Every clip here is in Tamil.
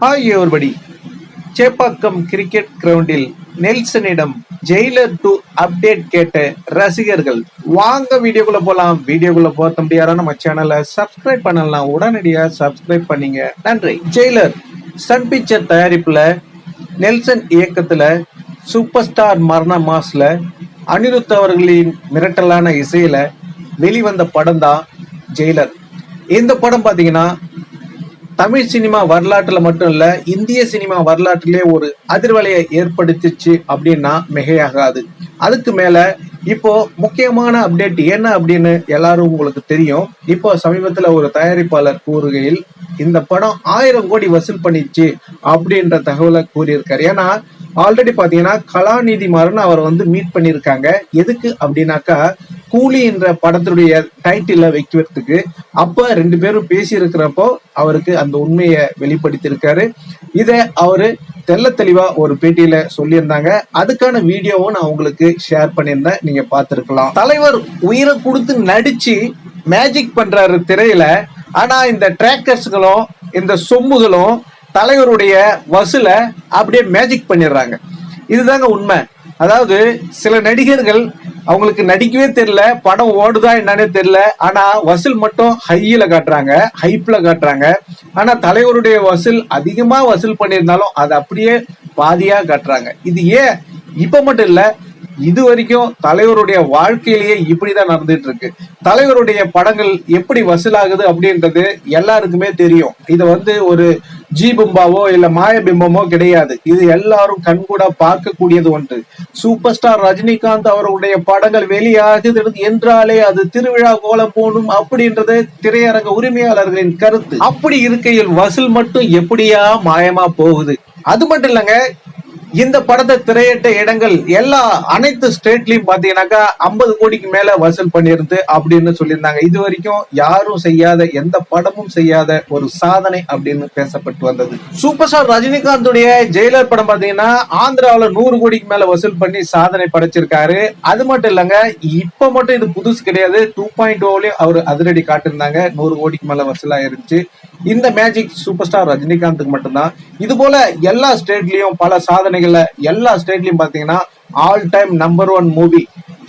ஹாய் எவர்படி சேப்பாக்கம் கிரிக்கெட் கிரவுண்டில் நெல்சனிடம் ஜெயிலர் டு அப்டேட் கேட்ட ரசிகர்கள் வாங்க வீடியோக்குள்ள போலாம் வீடியோக்குள்ள போத்த முடியாத நம்ம சேனலை சப்ஸ்கிரைப் பண்ணலாம் உடனடியா சப்ஸ்கிரைப் பண்ணீங்க. நன்றி. ஜெயிலர் சன் பிக்சர் தயாரிப்புல நெல்சன் இயக்கத்துல சூப்பர் ஸ்டார் மரண மாஸ்ல அனிருத் அவர்களின் மிரட்டலான இசையில வெளிவந்த படம் தான் ஜெயிலர் இந்த படம் பார்த்தீங்கன்னா தமிழ் சினிமா வரலாற்றுல மட்டும் இல்ல இந்திய சினிமா வரலாற்றிலே ஒரு அதிர்வலையை ஏற்படுத்திச்சு அப்படின்னா மிகையாகாது. அதுக்கு மேல இப்போ முக்கியமான அப்டேட் என்ன அப்படின்னு எல்லாரும் உங்களுக்கு தெரியும். இப்போ சமீபத்துல ஒரு தயாரிப்பாளர் கூறுகையில் இந்த படம் ஆயிரம் கோடி வசூல் பண்ணிச்சு அப்படின்ற தகவலை கூறியிருக்காரு. ஏன்னா ஆல்ரெடி பாத்தீங்கன்னா கலாநிதி மாறன் அவர் வந்து மீட் பண்ணியிருக்காங்க. எதுக்கு அப்படின்னாக்கா கூலி என்ற படத்துடைய டைட்டில வைக்கிறதுக்கு அப்ப ரெண்டு பேரும் பேசி இருக்கிறப்போ அவருக்கு அந்த உண்மையை வெளிப்படுத்தியிருக்காரு. இத அவரு தெல்ல தெளிவா ஒரு பேட்டியில சொல்லியிருந்தாங்க. அதுக்கான வீடியோவும் நான் உங்களுக்கு ஷேர் பண்ணியிருந்தேன். நீங்க பார்த்துருக்கலாம். தலைவர் உயிரை கொடுத்து நடிச்சு மேஜிக் பண்றாரு திரையில. ஆனா இந்த டிராக்கர்ஸ்களும் இந்த சொம்புகளும் தலைவருடைய வசூல அப்படியே மேஜிக் பண்ணிடுறாங்க. இதுதாங்க உண்மை. அதாவது சில நடிகர்கள் அவங்களுக்கு நடிக்கவே தெரியல படம் ஓடுதா என்னன்னே தெரியல. ஆனா வசூல் மட்டும் ஹையில காட்டுறாங்க ஹைப்ல காட்டுறாங்க. ஆனா தலைவருடைய வசூல் அதிகமா வசூல் பண்ணியிருந்தாலும் அதை அப்படியே பாதியா காட்டுறாங்க. இது ஏன்? இப்ப மட்டும் இல்ல இது வரைக்கும் தலைவருடைய வாழ்க்கையிலேயே இப்படிதான் நடந்துட்டு இருக்கு தலைவருடைய படங்கள் எப்படி வசூலாகுது அப்படின்றது எல்லாருக்குமே தெரியும். இது வந்து ஒரு ஜீபிம்பாவோ இல்ல மாயபிம்பமோ கிடையாது. இது எல்லாரும் கண்கூட பார்க்கக்கூடியது ஒன்று. சூப்பர் ஸ்டார் ரஜினிகாந்த் அவருடைய படங்கள் வெளியாகுது என்றாலே அது திருவிழா கோலம் போகணும் அப்படின்றது திரையரங்க உரிமையாளர்களின் கருத்து. அப்படி இருக்கையில் வசூல் மட்டும் எப்படியா மாயமா போகுது? அது மட்டும் இல்லைங்க இந்த படத்தை திரையிட்ட இடங்கள் எல்லா அனைத்து ஸ்டேட்லயும் பாத்தீங்கன்னாக்கா ஐம்பது கோடிக்கு மேல வசூல் பண்ணிருந்து அப்படின்னு சொல்லியிருந்தாங்க. இது வரைக்கும் யாரும் செய்யாத எந்த படமும் செய்யாத ஒரு சாதனை அப்படின்னு பேசப்பட்டு வந்தது. சூப்பர் ஸ்டார் ரஜினிகாந்துடைய ஜெயிலர் படம் பாத்தீங்கன்னா ஆந்திராவுல நூறு கோடிக்கு மேல வசூல் பண்ணி சாதனை படைச்சிருக்காரு. அது மட்டும் இல்லங்க இப்ப மட்டும் இது புதுசு கிடையாது. டூ பாயிண்ட் ஓலயும் அவர் அதிரடி காட்டியிருந்தாங்க. நூறு கோடிக்கு மேல வசூல் இருந்துச்சு இந்த மேஜிக் சூப்பர் ஸ்டார் ரஜினிகாந்துக்கு மட்டும்தான். இது போல எல்லா ஸ்டேட்லயும் பல சாதனை சாதனைகள்ல எல்லா ஸ்டேட்லயும் பாத்தீங்கன்னா all time number one movie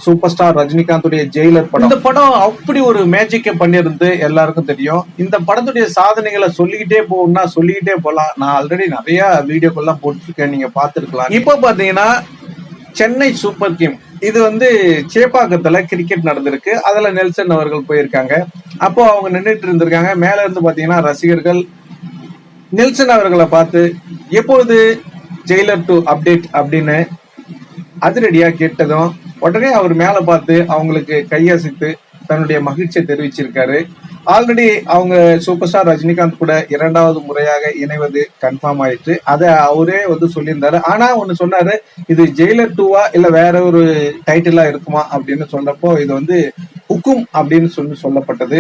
super star ரஜினிகாந்துடைய Jailer படம். இந்த படம் அப்படி ஒரு மேஜிக்கை பண்ணியிருந்து எல்லாருக்கும் தெரியும். இந்த படத்துடைய சாதனைகளை சொல்லிக்கிட்டே போகணும்னா சொல்லிக்கிட்டே போகலாம். நான் ஆல்ரெடி நிறைய வீடியோக்கெல்லாம் போட்டிருக்கேன். நீங்க பார்த்துருக்கலாம். இப்போ பார்த்தீங்கன்னா சென்னை சூப்பர் கிங். இது வந்து சேப்பாக்கத்துல கிரிக்கெட் நடந்திருக்கு. அதுல நெல்சன் அவர்கள் போயிருக்காங்க. அப்போ அவங்க நின்றுட்டு இருந்திருக்காங்க. மேல இருந்து பாத்தீங்கன்னா ரசிகர்கள் நெல்சன் அவர்களை பார்த்து எப்பொழுது ஜெயிலர் டு அப்டேட் அப்படின்னு அதிரடியா கேட்டதும் உடனே அவர் மேல பார்த்து அவங்களுக்கு கையசைத்து தன்னுடைய மகிழ்ச்சியை தெரிவிச்சிருக்காரு. ஆல்ரெடி அவங்க சூப்பர் ஸ்டார் ரஜினிகாந்த் கூட இரண்டாவது முறையாக இணைவது கன்ஃபார்ம் ஆயிட்டு அதை அவரே வந்து சொல்லியிருந்தாரு. ஆனா ஒன்னு சொன்னாரு இது ஜெயிலர் டூவா இல்ல வேற ஒரு டைட்டிலா இருக்குமா அப்படின்னு சொன்னப்போ இது வந்து ஹுக்கும் அப்படின்னு சொல்லி சொல்லப்பட்டது.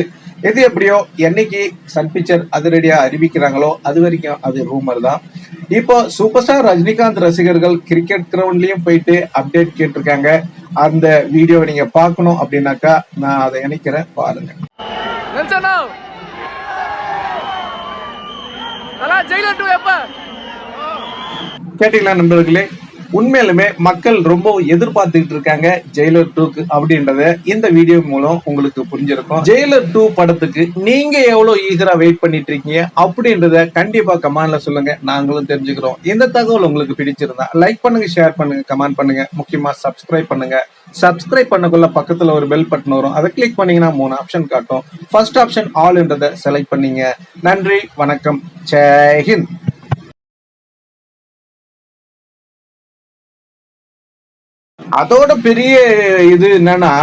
எது எப்படியோ என்னைக்கு சன் பிக்சர் அதிரடியா அறிவிக்கிறாங்களோ அது வரைக்கும் அது ரூமர் தான். இப்போ சூப்பர் ஸ்டார் ரஜினிகாந்த் ரசிகர்கள் கிரிக்கெட் கிரவுண்ட்லயும் போயிட்டு அப்டேட் கேட்டிருக்காங்க. அந்த வீடியோவை நீங்க பார்க்கணும் அப்படின்னாக்கா நான் அதை இணைக்கிறேன் பாருங்க. கேட்டீங்களா நண்பர்களே? உண்மையிலுமே மக்கள் ரொம்ப எதிர்பார்த்துக்கிட்டு இருக்காங்க ஜெயிலர் டூக்கு அப்படின்றத இந்த வீடியோ மூலம் உங்களுக்கு புரிஞ்சிருக்கும். ஜெயிலர் டூ படத்துக்கு நீங்க எவ்வளவு ஈகரா வெயிட் பண்ணிட்டு இருக்கீங்க அப்படின்றத கண்டிப்பா கமெண்ட்ல சொல்லுங்க. நாங்களும் தெரிஞ்சுக்கிறோம். இந்த தகவல் உங்களுக்கு பிடிச்சிருந்தா லைக் பண்ணுங்க ஷேர் பண்ணுங்க கமெண்ட் பண்ணுங்க. முக்கியமா சப்ஸ்கிரைப் பண்ணுங்க. சப்ஸ்கிரைப் பண்ணக்குள்ள பக்கத்துல ஒரு பெல் பட்டன் வரும். அதை கிளிக் பண்ணீங்கன்னா மூணு ஆப்ஷன் காட்டும். ஃபர்ஸ்ட் ஆப்ஷன் ஆல்ன்றதை செலக்ட் பண்ணீங்க. நன்றி வணக்கம். ஜெய்ஹிந்த் அதோட பெரிய இது என்னன்னா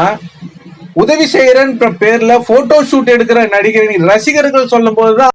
உதவி செய்யறன்ற பேர்ல போட்டோ ஷூட் எடுக்கிற நடிகரின் ரசிகர்கள் சொல்லும் போதுதான்